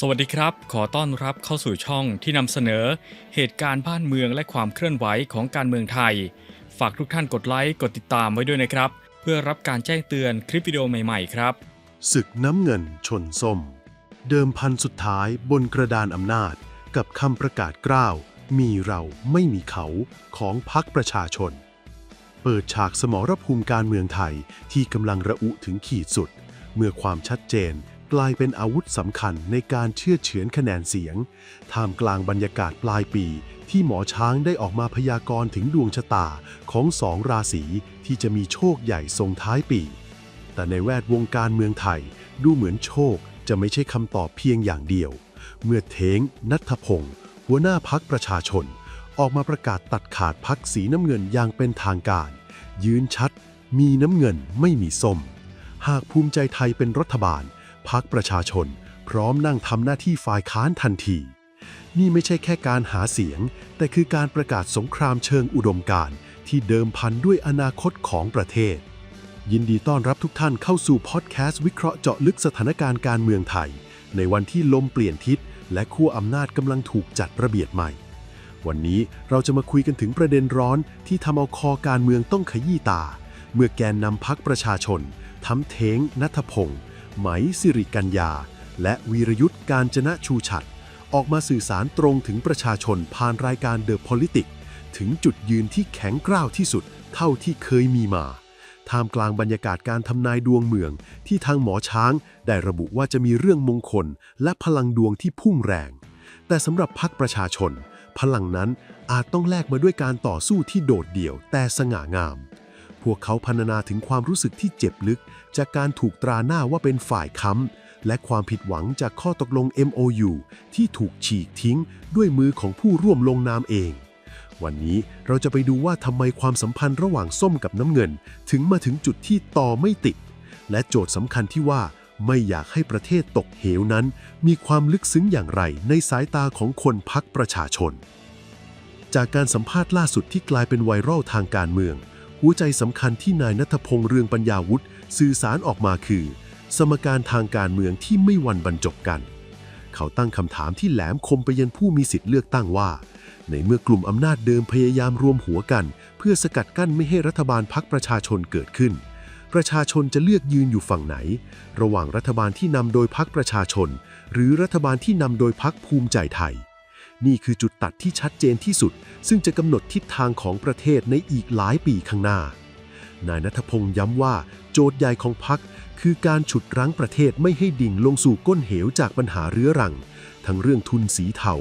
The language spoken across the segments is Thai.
สวัสดีครับ ขอต้อนรับเข้าสู่ช่องที่นำเสนอ เหตุการณ์บ้านเมืองและความเคลื่อนไหวของการเมืองไทย ฝากทุกท่านกดไลค์ กดติดตามไว้ด้วยนะครับ เพื่อรับการแจ้งเตือนคลิปวิดีโอใหม่ๆครับ ศึกน้ำเงินชนส้ม เดิมพันสุดท้ายบนกระดานอำนาจ กับคำประกาศกล้าว มีเราไม่มีเขาของพักประชาชน เปิดฉากสมรภูมิการเมืองไทยที่กำลังระอุถึงขีดสุด เมื่อความชัดเจน กลายเป็นอาวุธสำคัญในการเชื่อเฉือนคะแนนเสียง ท่ามกลางบรรยากาศปลายปี ที่หมอช้างได้ออกมาพยากรณ์ถึงดวงชะตาของสองราศีที่จะมีโชคใหญ่ส่งท้ายปี แต่ในแวดวงการเมืองไทยดูเหมือนโชคจะไม่ใช่คำตอบเพียงอย่างเดียว เมื่อเทงนัทพงศ์หัวหน้าพักประชาชน ออกมาประกาศตัดขาดพักสีน้ำเงินอย่างเป็นทางการ ยืนชัด มีน้ำเงินไม่มีส้ม หากภูมิใจไทยเป็นรัฐบาล พักประชาชน พร้อมนั่งทำหน้าที่ฝ่ายค้านทันที นี่ไม่ใช่แค่การหาเสียง แต่คือการประกาศสงครามเชิงอุดมการณ์ที่เดิมพันด้วยอนาคตของประเทศ ยินดีต้อนรับทุกท่านเข้าสู่พอดแคสต์วิเคราะห์เจาะลึกสถานการณ์การเมืองไทย ในวันที่ลมเปลี่ยนทิศ และขั้วอำนาจกำลังถูกจัดระเบียบใหม่ วันนี้เราจะมาคุยกันถึงประเด็นร้อนที่ทำเอาคอการเมืองต้องขยี้ตา เมื่อแกนนำพักประชาชนทั้งเท้งนัทพงศ์ ไหมสิริกัญญา และวีรยุทธ์การจนะชูฉัตรออกมาสื่อสารตรงถึงประชาชนผ่านรายการเดอะพลิติกถึงจุดยืนที่แข็งกร้าวที่สุดเท่าที่เคยมีมา ท่ามกลางบรรยากาศการทำนายดวงเมือง ที่ทางหมอช้างได้ระบุว่าจะมีเรื่องมงคล และพลังดวงที่พุ่งแรง แต่สำหรับพรรคประชาชน พลังนั้นอาจต้องแลกมาด้วยการต่อสู้ที่โดดเดี่ยวแต่สง่างาม พวกเขาพรรณนาถึงความรู้สึกที่เจ็บลึก จากการถูกตราหน้าว่าเป็นฝ่ายค้ำ และความผิดหวังจากข้อตกลง MOU ที่ถูกฉีกทิ้ง ด้วยมือของผู้ร่วมลงนามเอง วันนี้เราจะไปดูว่าทำไมความสัมพันธ์ระหว่างส้มกับน้ำเงิน ถึงมาถึงจุดที่ต่อไม่ติด และโจทย์สำคัญที่ว่าไม่อยากให้ประเทศตกเหวนั้น มีความลึกซึ้งอย่างไรในสายตาของคนพักประชาชน จากการสัมภาษณ์ล่าสุดที่กลายเป็นไวรัลทางการเมือง หัวใจสำคัญที่นายนัทพงษ์เรืองปัญญาวุฒิสื่อสารออกมาคือ สมการทางการเมืองที่ไม่วันบรรจบกัน เขาตั้งคำถามที่แหลมคมไปยังผู้มีสิทธิ์เลือกตั้งว่า ในเมื่อกลุ่มอำนาจเดิมพยายามรวมหัวกัน เพื่อสกัดกั้นไม่ให้รัฐบาลพักประชาชนเกิดขึ้น ประชาชนจะเลือกยืนอยู่ฝั่งไหน ระหว่างรัฐบาลที่นำโดยพักประชาชน หรือรัฐบาลที่นำโดยพักภูมิใจไทย นี่คือจุดตัดที่ชัดเจนที่สุด ซึ่งจะกำหนดทิศทางของประเทศในอีกหลายปีข้างหน้า นายนัทพงษ์ย้ำว่า โจทย์ใหญ่ของพักคือการฉุดรั้งประเทศไม่ให้ดิ่งลงสู่ก้นเหวจากปัญหาเรื้อรัง ทั้งเรื่องทุนสีเทา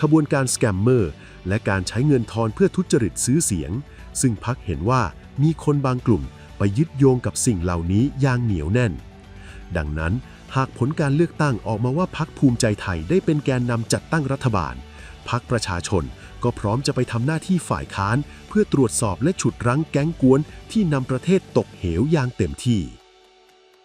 ขบวนการสแกมเมอร์ และการใช้เงินทอนเพื่อทุจริตซื้อเสียง ซึ่งพักเห็นว่ามีคนบางกลุ่มไปยึดโยงกับสิ่งเหล่านี้อย่างเหนียวแน่น ดังนั้นหากผลการเลือกตั้งออกมาว่าพักภูมิใจไทยได้เป็นแกนนำจัดตั้งรัฐบาล พักประชาชนก็พร้อมจะไปทำหน้าที่ฝ่ายค้าน เพื่อตรวจสอบและฉุดรั้งแก๊งกวนที่นำประเทศตกเหวอย่างเต็มที่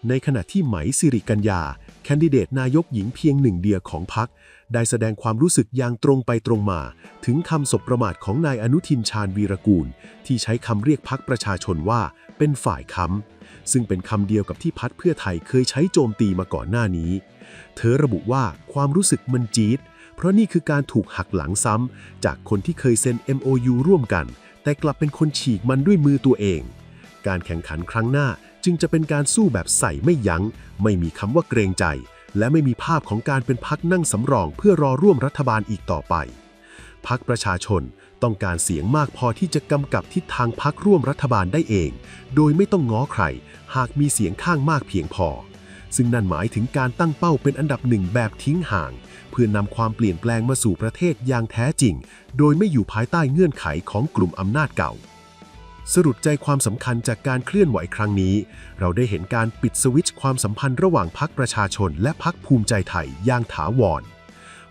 ในขณะที่ไหมสิริกัญญา แคนดิเดตนายกหญิงเพียงหนึ่งเดียวของพักได้แสดงความรู้สึกอย่างตรงไปตรงมา ถึงคำสบประมาทของนายอนุทินชาญวีรกูล ที่ใช้คำเรียกพักประชาชนว่าเป็นฝ่ายค้ำซึ่งเป็นคำเดียวกับที่พักเพื่อไทยเคยใช้โจมตีมาก่อนหน้านี้ เธอระบุว่าความรู้สึกมันจี๊ด เพราะนี่คือการถูกหักหลังซ้ำจากคนที่เคยเซ็น MOU ร่วมกัน แต่กลับเป็นคนฉีกมันด้วยมือตัวเอง การแข่งขันครั้งหน้าจึงจะเป็นการสู้แบบใส่ไม่ยัง้ง ไม่มีคำว่าเกรงใจ และไม่มีภาพของการเป็นพักนั่งสำรองเพื่อรอร่วมรัฐบาลอีกต่อไป พักประชาชนต้องการเสียงมากพอที่จะกำกับทิศทางพักร่วมรัฐบาลได้เอง โดยไม่ต้องง้อใคร หากมีเสียงข้างมากเพียงพอ ซึ่งนั่นหมายถึงการตั้งเป้าเป็นอันดับหนึ่งแบบทิ้งห่าง เพื่อนำความเปลี่ยนแปลงมาสู่ประเทศอย่างแท้จริง โดยไม่อยู่ภายใต้เงื่อนไขของกลุ่มอำนาจเก่า สรุปใจความสำคัญจากการเคลื่อนไหวครั้งนี้ เราได้เห็นการปิดสวิตช์ความสัมพันธ์ระหว่างพักประชาชน และพักภูมิใจไทยอย่างถาวร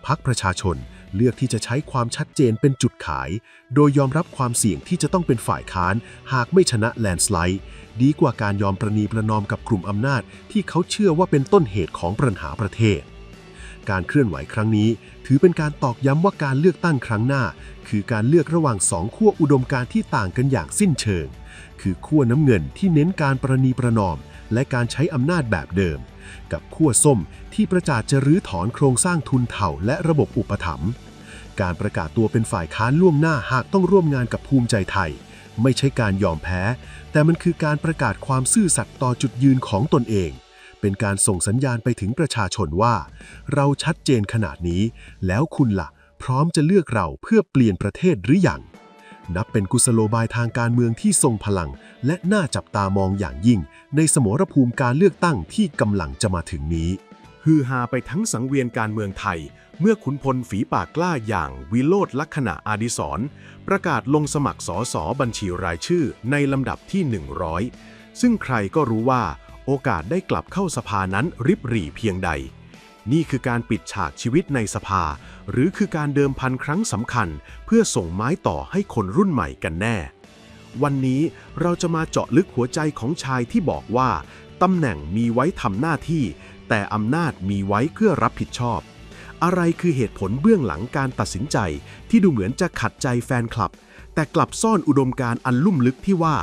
พักประชาชนเลือกที่จะใช้ความชัดเจนเป็นจุดขาย โดยยอมรับความเสี่ยงที่จะต้องเป็นฝ่ายค้าน หากไม่ชนะแลนสไลด์ ดีกว่าการยอมประนีประนอมกับกลุ่มอำนาจ ที่เขาเชื่อว่าเป็นต้นเหตุของปัญหาประเทศ การเคลื่อนไหวครั้งนี้ ถือเป็นการตอกย้ำว่าการเลือกตั้งครั้งหน้า คือการเลือกระหว่างสองขั้วอุดมการที่ต่างกันอย่างสิ้นเชิง คือขั้วน้ำเงินที่เน้นการประนีประนอม และการใช้อำนาจแบบเดิม กับขั้วส้มที่ประกาศจะรื้อถอนโครงสร้างทุนเถ่าและระบบอุปถัมภ์การประกาศตัวเป็นฝ่ายค้านล่วงหน้าหากต้องร่วมงานกับภูมิใจไทย ไม่ใช่การยอมแพ้ แต่มันคือการประกาศความซื่อสัตย์ต่อจุดยืนของตนเอง เป็นการส่งสัญญาณไปถึงประชาชนว่า เราชัดเจนขนาดนี้ แล้วคุณล่ะ พร้อมจะเลือกเราเพื่อเปลี่ยนประเทศหรืออยังนับเป็นกุศโลบายทางการเมืองที่ทรงพลัง และน่าจับตามองอย่างยิ่ง ในสมรภูมิการเลือกตั้งที่กำลังจะมาถึงนี้ ฮือฮาไปทั้งสังเวียนการเมืองไทย เมื่อขุนพลฝีปากกล้าอย่างวิโรธลักษณะอดิศรประกาศลงสมัครสอสอบัญชีรายชื่อในลำดับที่ 100 ซึ่งใครก็รู้ว่าโอกาสได้กลับเข้าสภานั้นริบหรี่เพียงใด นี่คือการปิดฉากชีวิตในสภา หรือคือการเดิมพันครั้งสำคัญ เพื่อส่งไม้ต่อให้คนรุ่นใหม่กันแน่ วันนี้เราจะมาเจาะลึกหัวใจของชายที่บอกว่าตำแหน่งมีไว้ทำหน้าที่ แต่อำนาจมีไว้เพื่อรับผิดชอบ อะไรคือเหตุผลเบื้องหลังการตัดสินใจ ที่ดูเหมือนจะขัดใจแฟนคลับ แต่กลับซ่อนอุดมการอันลุ่มลึกที่ว่า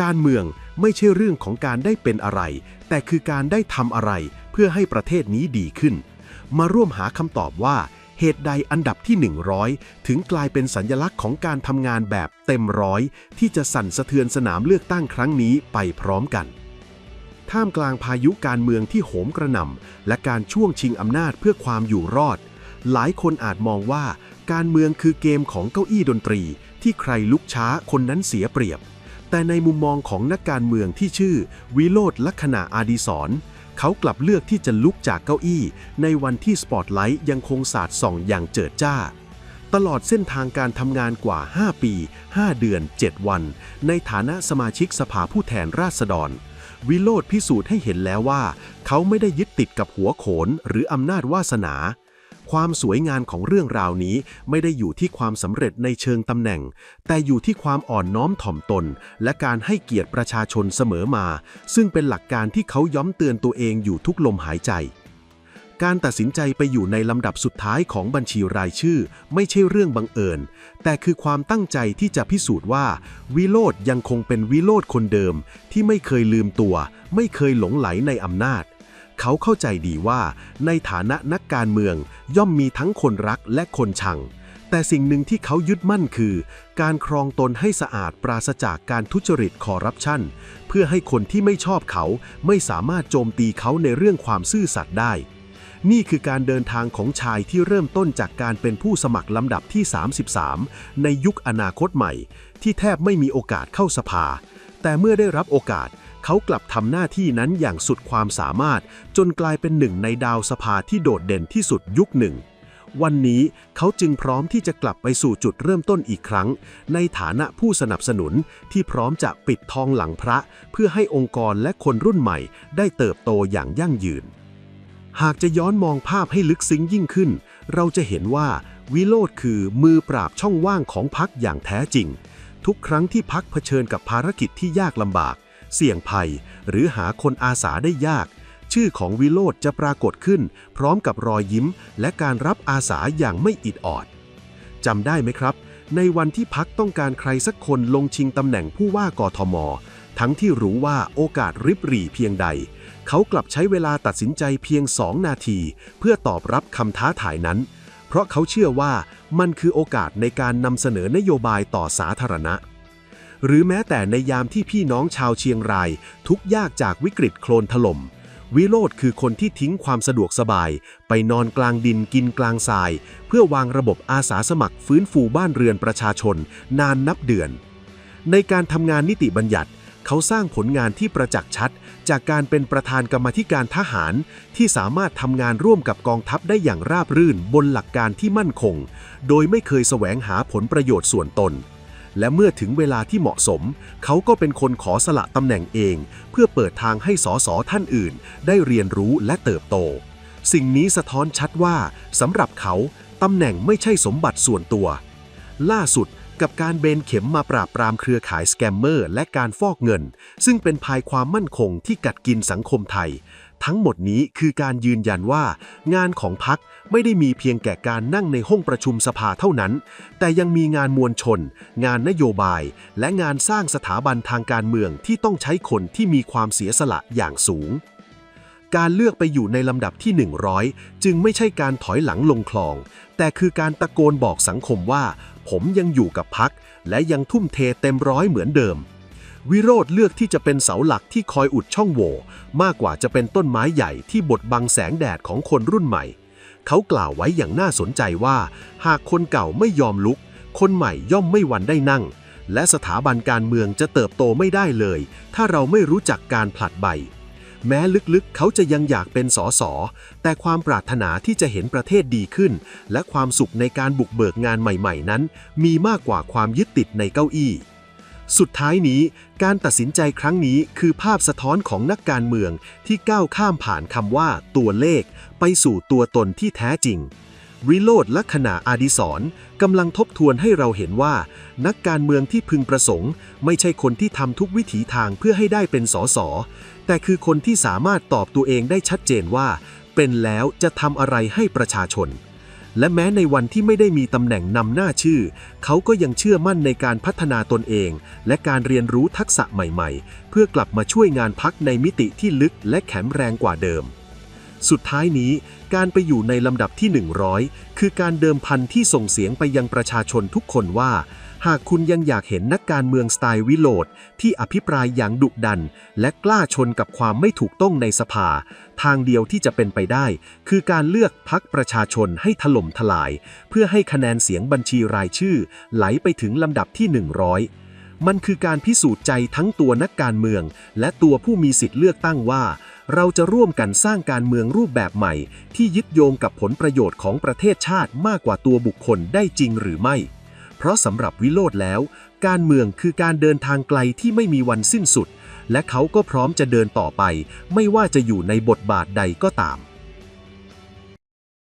การเมืองไม่ใช่เรื่องของการได้เป็นอะไร แต่คือการได้ทำอะไรเพื่อให้ประเทศนี้ดีขึ้น มาร่วมหาคำตอบว่าเหตุใดอันดับที่ 100 ถึงกลายเป็นสัญลักษณ์ของการทำงานแบบเต็มร้อยที่จะสั่นสะเทือนสนามเลือกตั้งครั้งนี้ไปพร้อมกัน ท่ามกลางพายุการเมืองที่โหมกระหน่ำและการช่วงชิงอำนาจเพื่อความอยู่รอด หลายคนอาจมองว่า การเมืองคือเกมของเก้าอี้ดนตรี ที่ใครลุกช้าคนนั้นเสียเปรียบ แต่ในมุมมองของนักการเมืองที่ชื่อ วิโรธลักษณะอาดีศรเขากลับเลือกที่จะลุกจากเก้าอี้ ในวันที่สปอตไลท์ยังคงสาดส่องอย่างเจิดจ้าตลอดเส้นทางการทำงานกว่า 5 ปี 5 เดือน 7 วัน ในฐานะสมาชิกสภาผู้แทนราษฎร วิโรธพิสูจน์ให้เห็นแล้วว่า เขาไม่ได้ยึดติดกับหัวโขนหรืออำนาจวาสนา ความสวยงามของเรื่องราวนี้ไม่ได้อยู่ที่ความสำเร็จในเชิงตำแหน่ง แต่อยู่ที่ความอ่อนน้อมถ่อมตน และการให้เกียรติประชาชนเสมอมา ซึ่งเป็นหลักการที่เขาย้ำเตือนตัวเองอยู่ทุกลมหายใจ การตัดสินใจไปอยู่ในลำดับสุดท้ายของบัญชีรายชื่อ ไม่ใช่เรื่องบังเอิญ แต่คือความตั้งใจที่จะพิสูจน์ว่า วิโรธยังคงเป็นวิโรธคนเดิม ที่ไม่เคยลืมตัว ไม่เคยหลงไหลในอำนาจ เขาเข้าใจดีว่า ในฐานะนักการเมืองย่อมมีทั้งคนรักและคนชัง แต่สิ่งหนึ่งที่เขายึดมั่นคือ การครองตนให้สะอาดปราศจากการทุจริตคอร์รัปชันเพื่อให้คนที่ไม่ชอบเขาไม่สามารถโจมตีเขาในเรื่องความซื่อสัตย์ได้ นี่คือการเดินทางของชายที่เริ่มต้นจากการเป็นผู้สมัครลำดับที่ 33 ในยุคอนาคตใหม่ ที่แทบไม่มีโอกาสเข้าสภา แต่เมื่อได้รับโอกาส เขากลับทำหน้าที่นั้นอย่างสุดความสามารถ จนกลายเป็นหนึ่งในดาวสภาที่โดดเด่นที่สุดยุคหนึ่ง วันนี้เขาจึงพร้อมที่จะกลับไปสู่จุดเริ่มต้นอีกครั้ง ในฐานะผู้สนับสนุนที่พร้อมจะปิดทองหลังพระ เพื่อให้องค์กรและคนรุ่นใหม่ ได้เติบโตอย่างยั่งยืน หากจะย้อนมองภาพให้ลึกซึ้งยิ่งขึ้น เราจะเห็นว่าวิโรธคือมือปราบช่องว่างของพักอย่างแท้จริง ทุกครั้งที่พักเผชิญกับภารกิจที่ยากลำบาก เสี่ยงภัย หรือหาคนอาสาได้ยาก ชื่อของวิโรธจะปรากฏขึ้น พร้อมกับรอยยิ้ม และการรับอาสาอย่างไม่อิดออดจำได้ไหมครับ ในวันที่พักต้องการใครสักคนลงชิงตำแหน่งผู้ว่ากทม ทั้งที่รู้ว่าโอกาสริบหรี่เพียงใด เขากลับใช้เวลาตัดสินใจเพียง2นาที เพื่อตอบรับคำท้าทายนั้น เพราะเขาเชื่อว่ามันคือโอกาสในการนำเสนอนโยบายต่อสาธารณะ หรือแม้แต่ในยามที่พี่น้องชาวเชียงราย ทุกยากจากวิกฤตโคลนถล่มวิโรธคือคนที่ทิ้งความสะดวกสบาย ไปนอนกลางดินกินกลางทราย เพื่อวางระบบอาสาสมัครฟื้นฟูบ้านเรือนประชาชน นานนับเดือน ในการทำงานนิติบัญญัติ เขาสร้างผลงานที่ประจักษ์ชัด จากการเป็นประธานกรรมธิการทหาร ที่สามารถทำงานร่วมกับกองทัพได้อย่างราบรื่นบนหลักการที่มั่นคง โดยไม่เคยแสวงหาผลประโยชน์ส่วนตน และเมื่อถึงเวลาที่เหมาะสม เขาก็เป็นคนขอสละตำแหน่งเอง เพื่อเปิดทางให้สสท่านอื่น ได้เรียนรู้และเติบโต สิ่งนี้สะท้อนชัดว่าสำหรับเขาตำแหน่งไม่ใช่สมบัติส่วนตัว ล่าสุด กับการเบนเข็มมาปราบปรามเครือข่ายสแกมเมอร์และการฟอกเงิน ซึ่งเป็นภายความมั่นคงที่กัดกินสังคมไทย ทั้งหมดนี้คือการยืนยันว่า งานของพักไม่ได้มีเพียงแก่การนั่งในห้องประชุมสภาเท่านั้น แต่ยังมีงานมวลชน งานนโยบาย และงานสร้างสถาบันทางการเมืองที่ต้องใช้คนที่มีความเสียสละอย่างสูงการเลือกไปอยู่ในลำดับที่ 100 จึงไม่ใช่การถอยหลังลงคลอง แต่คือการตะโกนบอกสังคมว่า ผมยังอยู่กับพักและยังทุ่มเทเต็มร้อยเหมือนเดิม วิโรธเลือกที่จะเป็นเสาหลักที่คอยอุดช่องโหว่มากกว่าจะเป็นต้นไม้ใหญ่ที่บดบังแสงแดดของคนรุ่นใหม่ เขากล่าวไว้อย่างน่าสนใจว่า หากคนเก่าไม่ยอมลุก คนใหม่ย่อมไม่วันได้นั่ง และสถาบันการเมืองจะเติบโตไม่ได้เลย ถ้าเราไม่รู้จักการผลัดใบ แม้ลึกๆ เขาจะยังอยากเป็นสส แต่ความปรารถนาที่จะเห็นประเทศดีขึ้น และความสุขในการบุกเบิกงานใหม่ๆ นั้น มีมากกว่าความยึดติดในเก้าอี้ สุดท้ายนี้ การตัดสินใจครั้งนี้คือภาพสะท้อนของนักการเมืองที่ก้าวข้ามผ่านคำว่าตัวเลข ไปสู่ตัวตนที่แท้จริง วิโรธลักษณะอาดิศรกำลังทบทวนให้เราเห็นว่า นักการเมืองที่พึงประสงค์ ไม่ใช่คนที่ทำทุกวิถีทางเพื่อให้ได้เป็นสสแต่คือคนที่สามารถตอบตัวเองได้ชัดเจนว่า เป็นแล้วจะทำอะไรให้ประชาชน และแม้ในวันที่ไม่ได้มีตำแหน่งนำหน้าชื่อ เขาก็ยังเชื่อมั่นในการพัฒนาตนเอง และการเรียนรู้ทักษะใหม่ ๆ เพื่อกลับมาช่วยงานพักในมิติที่ลึกและแข็งแรงกว่าเดิม สุดท้ายนี้การไปอยู่ในลำดับที่ 100 คือการเดิมพันที่ส่งเสียงไปยังประชาชนทุกคนว่า หากคุณยังอยากเห็นนักการเมืองสไตล์วิโรธที่อภิปรายอย่างดุดัน และกล้าชนกับความไม่ถูกต้องในสภา ทางเดียวที่จะเป็นไปได้ คือการเลือกพักประชาชนให้ถล่มทลาย เพื่อให้คะแนนเสียงบัญชีรายชื่อ ไหลไปถึงลำดับที่ 100มันคือการพิสูจน์ใจทั้งตัวนักการเมือง และตัวผู้มีสิทธิ์เลือกตั้งว่า เราจะร่วมกันสร้างการเมืองรูปแบบใหม่ ที่ยึดโยงกับผลประโยชน์ของประเทศชาติมากกว่าตัวบุคคลได้จริงหรือไม่ เพราะสำหรับวิโรธแล้ว การเมืองคือการเดินทางไกลที่ไม่มีวันสิ้นสุด และเขาก็พร้อมจะเดินต่อไป ไม่ว่าจะอยู่ในบทบาทใดก็ตาม